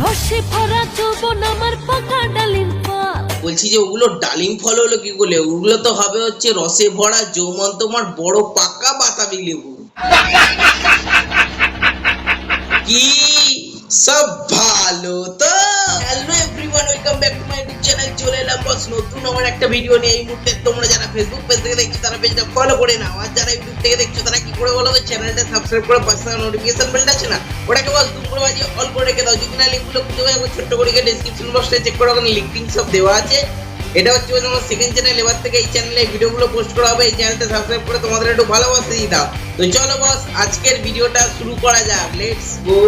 রসে ভরা যৌবন আমার পাকা ডালিম ফল। বলছি যে ওগুলো ডালিম ফল হলো কি বলে? ওগুলো তো হবে হচ্ছে রসে ভরা যৌমন তোমার বড় পাকা বাতাবি লেবু। কি? সব ভালো তো? Hello everyone welcome back to চলে এলাম, বস, নতুন আমার একটা ভিডিও নিয়ে এই মুহূর্তে তোমরা যারা ফেসবুক পেজ থেকে দেখছ, তারা পেজটা ফলো করে নাও। আর যারা ইউটিউব থেকে দেখছ, তারা কি করে বলো চ্যানেলটা সাবস্ক্রাইব করে পাশে নোটিফিকেশন বেলটা আছে না, ওটাকে বস, দুম করে বাজিয়ে অল করে রেখে দাও। যদি না লিঙ্কগুলো খুঁজে পাই ছোট্ট করে ডেসক্রিপশন বক্সটা চেক করে ওখানে লিঙ্কিং সব দেওয়া আছে। এটা হচ্ছে আমার সেকেন্ড চ্যানেল এবার থেকে এই চ্যানেলে ভিডিওগুলো পোস্ট করা হবে, এই চ্যানেলটা সাবস্ক্রাইব করে তোমাদের একটু ভালোবাসা দিয়ে দাও। তো চলো বস, আজকের ভিডিওটা শুরু করা যাক। লেটস গো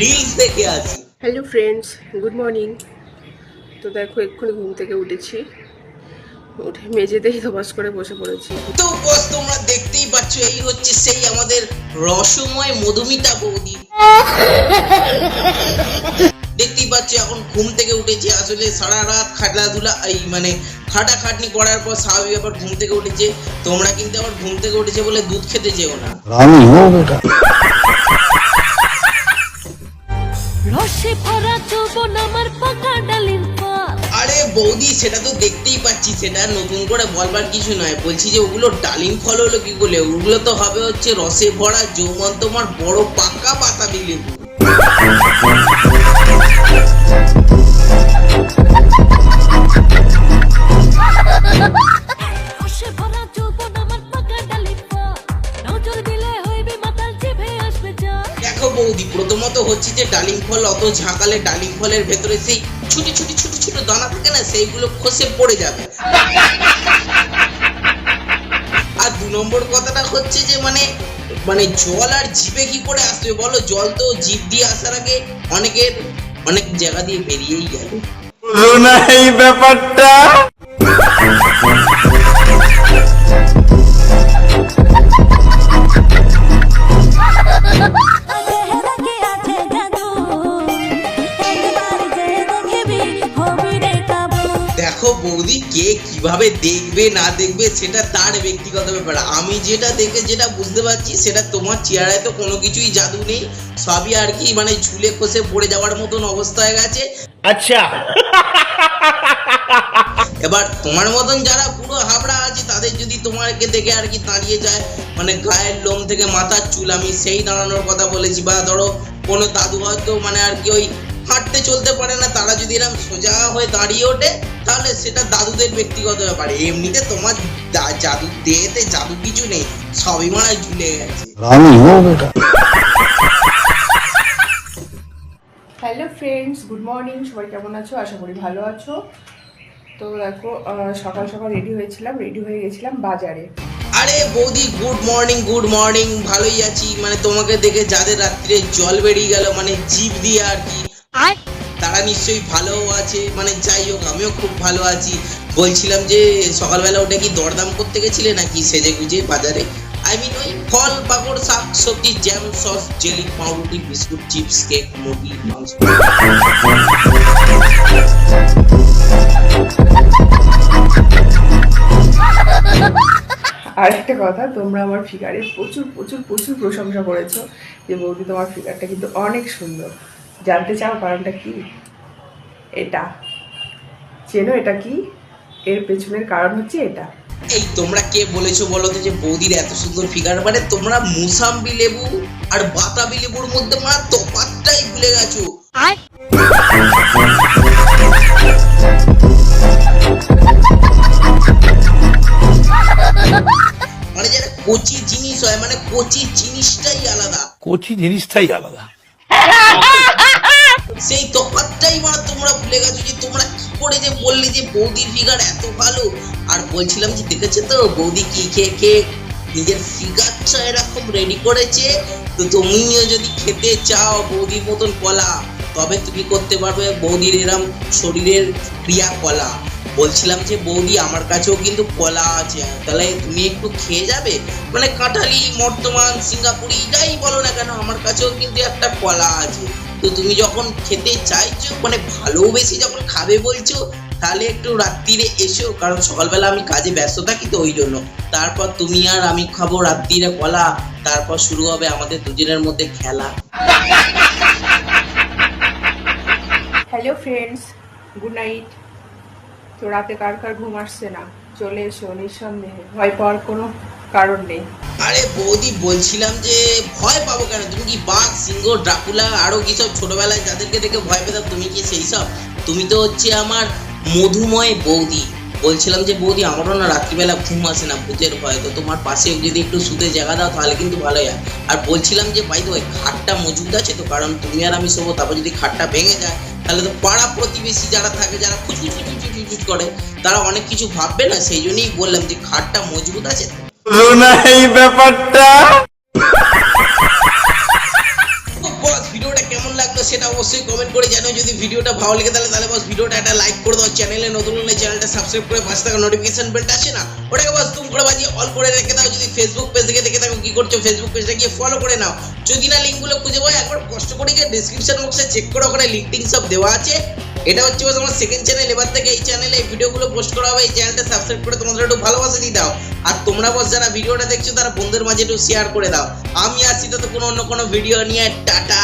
রিলস দেখে আসি হ্যালো ফ্রেন্ডস গুড মর্নিং তো দেখো এক্ষুনি ঘুম থেকে উঠেছি। উঠে মেঝেতেই ধবাস করে বসে পড়েছি। তো বস তোমরা দেখতেই পাচ্ছ এই হচ্ছে সেই আমাদের রসময় মধুমিতা বৌদি। দেখতেই পাচ্ছ এখন ঘুম থেকে উঠেছে। আসলে সারা রাত খাটাধুলা এই মানে খাটাখাটনি করার পর স্বাভাবিক আবার ঘুম থেকে উঠেছে। তোমরা কিন্তু আবার ঘুম থেকে উঠেছে বলে দুধ খেতে যেও না। সেটা তো দেখতেই পাচ্ছি সেটা নতুন করে বলবার কিছু নয়। বলছি যে ওগুলো ডালিম ফল হলো কি বলে? ওগুলো তো হবে হচ্ছে রসে ভরা যৌবন তোমার বড় পাকা বাতাবি লেবু। দেখো বৌদি প্রথমত হচ্ছে যে ডালিম ফল অত ঝাঁকালে ডালিম ফলের ভেতরে সেই ছুটি ছুটি ছুটি ছোট দানা থাকে না, সেইগুলো খসে পড়ে যাবে। আর দু নম্বর কথাটা হচ্ছে যে মানে মানে জল আর জিভে কি করে আসবে বলো? জল তো জিভ দিয়ে আসার আগে অনেকের অনেক জায়গা দিয়ে বেরিয়েই গেল। এই ব্যাপারটা বৌদি কে কীভাবে দেখবে না দেখবে সেটা তার ব্যক্তিগত ব্যাপার। আমি যেটা দেখে যেটা বুঝতে পারছি সেটা তোমার চেহারায় তো কোনো কিছুই জাদু নেই। সবই আর কি মানে ঝুলে খসে পড়ে যাওয়ার মতন অবস্থা হয়ে গেছে। আচ্ছা। এবার তোমার মতন যারা পুরো হাবড়া আছে তাদের যদি তোমাকে দেখে আর কি দাঁড়িয়ে যায় মানে গায়ের লোম থেকে মাথার চুল আমি সেই দাঁড়ানোর কথা বলেছি। বা ধরো কোনো দাদু হয়তো মানে আর কি ওই হাঁটতে চলতে পারে না তারা যদি এরকম সোজা হয়ে দাঁড়িয়ে ওঠে তাহলে সেটা দাদুদের ব্যক্তিগত ব্যাপার। এমনিতে তোমার জাদু দেহেতে জাদু কিছু নেই সবই মারা ঝুলে গেছে। হ্যালো ফ্রেন্ডস গুড মর্নিং সবাই কেমন আছো? আশা করি ভালো আছো। তো দেখো সকাল সকাল রেডি হয়েছিলাম রেডি হয়ে গেছিলাম বাজারে। আরে বৌদি গুড মর্নিং গুড মর্নিং ভালোই আছি। মানে তোমাকে দেখে যাদের রাত্রে জল বেরিয়ে গেল মানে জিভ দিয়ে আর কি। তারা নিশ্চয়ই ভালো আছে মানে যাই হোক আমিও খুব ভালো আছি। বলছিলাম যে সকালবেলা উঠে কি দরদাম করতে গেছিলে নাকি সেজে গুজে বাজারে? আই মিন ওই ফল পাকড় শাক সবজি জ্যাম সস জেলি পাউরুটি বিস্কুট চিপস কেক মাংস। আর একটা কথা তোমরা আমার ফিগারের প্রচুর প্রচুর প্রচুর প্রশংসা করেছ যে বৌদি তোমার ফিগারটা কিন্তু অনেক সুন্দর। জানতে চাও কারণটা কি? এটা। চেনো এটা কি? এর পেছনের কারণ হচ্ছে এটা। এই তোমরা কে বলেছ বলো তো যে বৌদির এত সুন্দর ফিগার মানে তোমরা মুসাম্বি লেবু আর বাতাবি লেবুর মধ্যে মানে তফাৎটাই ভুলে গেছো। মানে যেটা কচি জিনিস হয় মানে কচি জিনিসটাই আলাদা। কোচি জিনিসটাই আলাদা। সেই তফাৎটাই মানে তোমরা ভুলে গেছো যে তোমরা কি করে যে বললে যে বৌদির ফিগার এত ভালো? আর বলছিলাম যে দেখেছ তো, বৌদি কি খেয়ে খেয়ে নিজের ফিগারটা এরকম রেডি করেছে? তো তুমিও যদি খেতে চাও বৌদির মতন কলা, তবে তুমি করতে পারবে বৌদির এরম শরীরের ক্রিয়া কলা বলছিলাম যে বৌদি, আমার কাছেও কিন্তু কলা আছে। তাহলে তুমি একটু খেয়ে যাবে? মানে কাঁঠালি বর্তমান সিঙ্গাপুরি, যাই বলো না কেন, আমার কাছেও কিন্তু একটা কলা আছে। তো তুমি যখন খেতে চাইছো মানে ভালোবেসে যখন খাবে বলছো, তাহলে একটু রাত্রিরে এসো, কারণ সকালবেলা আমি কাজে ব্যস্ত থাকি তো ওই জন্য। তারপর তুমি আর আমি খাব রাত্রিরে কলা, তারপর শুরু হবে আমাদের দুজনের মধ্যে খেলা। হ্যালো ফ্রেন্ডস গুড নাইট তো রাতে কার কার ঘুম আসছে না? চলে এসো, নিঃসন্দেহে। ভয় পাওয়ার কোনো কারণ নেই। আরে বৌদি বলছিলাম যে ভয় পাবো কেন? তুমি কি বাঘ, সিংহ, ড্রাকুলা, আরও কি সব ছোটবেলায় যাদেরকে দেখে ভয় পেতাম, তুমি কি সেই সব? তুমি তো হচ্ছে আমার মধুময় বৌদি। বলছিলাম যে, বৌদি, আমারও না রাত্রিবেলা ঘুম আসে না, ভূতের ভয়। তো তোমার পাশে যদি একটু শুতে জায়গা দাও, তাহলে কিন্তু ভালো হয়। আর বলছিলাম যে ভাই তো ওই খাটটা মজুদ আছে তো? কারণ তুমি আর আমি শোবো, তারপর যদি খাটটা ভেঙে যায়, তাহলে তো পাড়া প্রতিবেশী যারা থাকে, যারা খুচুচ খুচুচ খুচুচ করে, তারা অনেক কিছু ভাববে না? সেই জন্যই বললাম যে, খাটটা মজবুত আছে যদি লাইক করে দাও। চ্যানেলে নতুন চ্যানেলটা সাবস্ক্রাইব করে পাশে নোটিফিকেশন বেলটা আসে না? ওটাকে বস তুমি করে বাজিয়ে অল করে রেখে দাও। যদি ফেসবুক পেজ থেকে দেখে থাকো কি করছ ফেসবুক পেজটা গিয়ে ফলো করে নাও। যদি না লিঙ্কগুলো খুঁজে পাও, একবার কষ্ট করে গিয়ে ডিসক্রিপশন বক্সে চেক করো ওখানে লিঙ্ক টিঙ্ক সব দেওয়া আছে। এটা হচ্ছে আমার সেকেন্ড চ্যানেল এবার থেকে এই চ্যানেলে এই ভিডিওগুলো পোস্ট করা হবে, এই চ্যানেলটা সাবস্ক্রাইব করে তোমাদের একটু ভালোবাসা দিয়ে দাও। আর তোমরা বস যারা ভিডিওটা দেখছ, তারা বন্ধুদের মাঝে একটু শেয়ার করে দাও। আমি আসছি তো কোনো অন্য কোনো ভিডিও নিয়ে, টাটা!